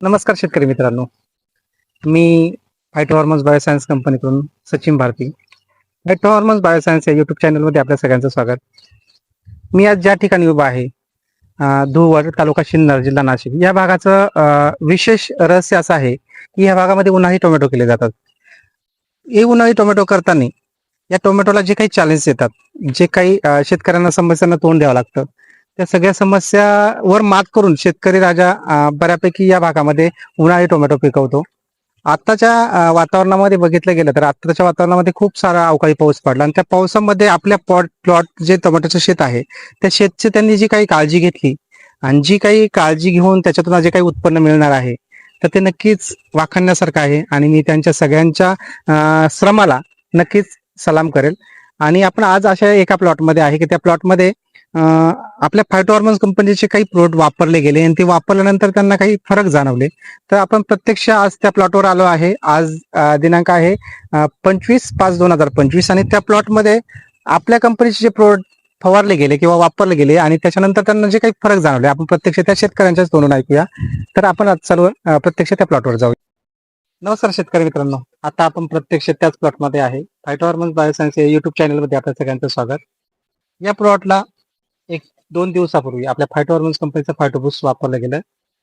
नमस्कार शेतकरी मित्रांनो. मी फायटोहॉर्मोन्स बायोसायन्स कंपनीकडून सचिन भारती. फायटोहॉर्मोन्स बायोसायन्स या युट्यूब चॅनलमध्ये आपल्या सगळ्यांचं स्वागत. मी आज ज्या ठिकाणी उभा आहे धुवड तालुका सिन्नर जिल्हा नाशिक. या भागाचं विशेष रहस्य असं आहे की या भागामध्ये उन्हाळी टोमॅटो केले जातात. हे उन्हाळी टोमॅटो करताना या टोमॅटोला जे काही चॅलेंज येतात जे काही शेतकऱ्यांना समस्यांना तोंड द्यावं लागतं त्या सगळ्या समस्यावर मात करून शेतकरी राजा बऱ्यापैकी या भागामध्ये उन्हाळी टोमॅटो पिकवतो. आत्ताच्या वातावरणामध्ये बघितलं गेलं तर आत्ताच्या वातावरणामध्ये खूप सारा अवकाळी पाऊस पडला आणि त्या पावसामध्ये आपल्या पॉट प्लॉट जे टोमॅटोचं शेत आहे त्या शेतची त्यांनी जी काही काळजी घेतली आणि जी काही काळजी घेऊन त्याच्यातून जे काही उत्पन्न मिळणार आहे तर ते नक्कीच वाखाणण्यासारखं आहे आणि मी त्यांच्या सगळ्यांच्या श्रमाला नक्कीच सलाम करेल. आणि आपण आज अशा एका प्लॉटमध्ये आहे की त्या प्लॉटमध्ये आपल्या फायटोहॉर्मोन्स कंपनीचे काही प्रोडक्ट वापरले गेले आणि ते वापरल्यानंतर त्यांना काही फरक जाणवले. तर आपण प्रत्यक्ष आज त्या प्लॉटवर आलो आहे. आज दिनांक आहे पंचवीस पाच दोन हजार पंचवीस आणि त्या प्लॉटमध्ये आपल्या कंपनीचे जे प्रोडक्ट फवारले गेले किंवा वापरले गेले आणि त्याच्यानंतर त्यांना जे काही फरक जाणवले आपण प्रत्यक्ष त्या शेतकऱ्यांच्याच तोंडून ऐकूया. तर आपण आज सर्व प्रत्यक्ष त्या प्लॉटवर जाऊया. नमस्कार शेतकरी मित्रांनो. आता आपण प्रत्यक्ष त्याच प्लॉटमध्ये आहे. फायटोहॉर्मोन्स बायोसायन्स या युट्यूब चॅनलमध्ये आपल्या सगळ्यांचं स्वागत. या प्लॉटला एक दोन दिवसापूर्वी आपल्या फायटोहॉर्मोन्स कंपनीचं फायटोबूस वापरलं गेलं.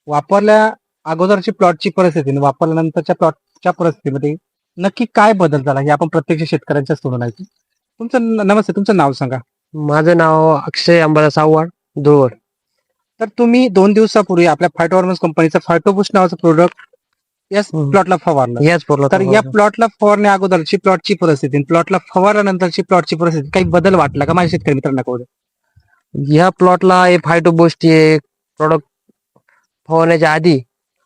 वापरल्या अगोदरची प्लॉटची परिस्थिती वापरल्यानंतरच्या प्लॉटच्या परिस्थितीमध्ये नक्की काय बदल झाला हे आपण प्रत्यक्ष शेतकऱ्यांच्याच तोडून ऐकू. तुमचं नमस्ते तुमचं नाव सांगा. माझं नाव अक्षय अंबादास आव्हाड धुळवड. तर तुम्ही दोन दिवसापूर्वी आपल्या फायटोहॉर्मोन्स कंपनीचं फायटोबूस नावाचं प्रोडक्ट याच. प्लॉटला फवारलं. याच पोरला तर या प्लॉटला फवारण्या अगोदरची प्लॉटची परिस्थिती प्लॉटला फवारल्यानंतरची प्लॉटची परिस्थिती काही बदल वाटला का? माझ्या शेतकरी मित्रांना. ह्या प्लॉटला हे फायटो बोस्टी प्रॉडक्ट फवारण्याच्या आधी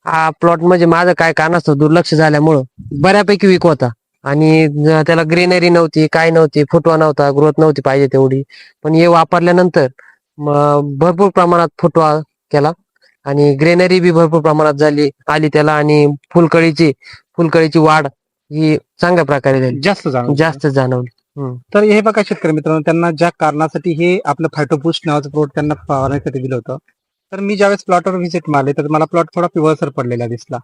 हा प्लॉट म्हणजे माझं काय कारणास्तव दुर्लक्ष झाल्यामुळं बऱ्यापैकी वीक होता. आणि त्याला ग्रीनरी नव्हती काय नव्हती फुटवा नव्हता ग्रोथ नव्हती पाहिजे तेवढी. पण हे वापरल्यानंतर भरपूर प्रमाणात फुटवा केला. आणि ग्रेनरी बी भरपूर प्रमाणात झाली आली त्याला. आणि फुलकळीची फुलकळीची वाढ ही चांगल्या प्रकारे झाली. जास्त जास्त जाणवली. तर हे बघा शेतकरी मित्रांनो त्यांना ज्या कारणासाठी हे आपलं फायटोबूस्ट नावाचं प्लॉट त्यांना फवारण्यासाठी दिलं होतं तर मी ज्यावेळेस प्लॉटवर व्हिजिट मारले तर मला प्लॉट थोडा पिवळसर पडलेला दिसला.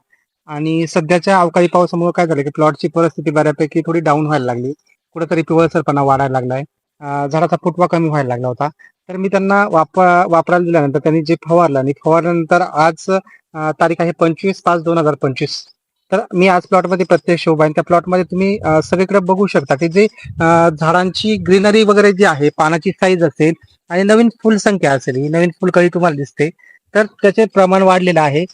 आणि सध्याच्या अवकाळी पावसामुळे काय झालं की प्लॉटची परिस्थिती बऱ्यापैकी थोडी डाऊन व्हायला लागली. कुठेतरी पिवळसरपणा वाढायला लागलाय. झाडाचा फुटवा कमी व्हायला लागला होता. तर मी त्यांना वापर वापरायला दिल्यानंतर त्यांनी जे फवारलं आणि फवारल्यानंतर आज तारीख आहे पंचवीस पाच दोन हजार पंचवीस. तर मी आज प्लॉटमध्ये प्रत्यक्ष उभा आहे. त्या प्लॉटमध्ये तुम्ही सगळीकडे बघू शकता की जे झाडांची ग्रीनरी वगैरे जी आहे पानाची साईज असेल आणि नवीन फुलसंख्या असेल ही नवीन फुलकळी तुम्हाला दिसते. तर त्याचे प्रमाण वाढलेलं आहे.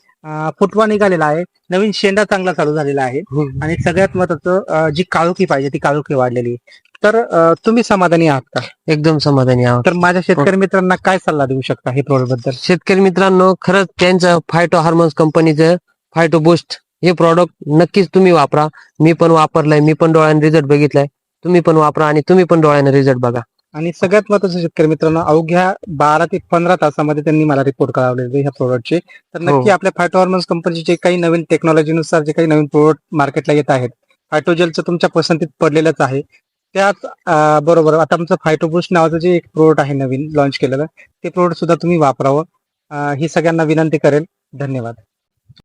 फुटवा निघालेला आहे. नवीन शेंडा चांगला चालू झालेला आहे. आणि सगळ्यात महत्वाचं जी काळोखी पाहिजे ती काळोखी वाढलेली आहे. तर तुम्ही समाधानी आहात का? एकदम समाधानी आहोत. तर माझ्या शेतकरी मित्रांना काय सल्ला देऊ शकता हे प्रोडक्टबद्दल शेतकरी मित्रांनो खरंच त्यांचं फायटो हार्मोन्स कंपनीचं फायटो बुस्ट हे प्रॉडक्ट नक्कीच तुम्ही वापरा. मी पण वापरलंय मी पण डोळ्याने रिझल्ट बघितलाय. तुम्ही पण वापरा आणि तुम्ही पण डोळ्याने रिझल्ट बघा. आणि सगळ्यात महत्वाचं शेतकरी मित्रांनो अवघ्या बारा ते पंधरा तासामध्ये त्यांनी मला रिपोर्ट कळवलेले ह्या प्रोडक्टचे तर नक्की हो. आपल्या फायटोहॉर्मन्स कंपनीचे जे काही नवीन टेक्नॉलॉजीनुसार जे काही नवीन प्रोडक्ट मार्केटला येत आहेत फायटोजेलचं तुमच्या पसंतीत पडलेलंच आहे. त्याच बरोबर आता आमचं फायटोबुस्ट नावाचं जे एक प्रोडक्ट आहे नवीन लॉन्च केलेलं ते प्रोडक्ट सुद्धा तुम्ही वापरावं. ही सगळ्यांना विनंती करेल. धन्यवाद.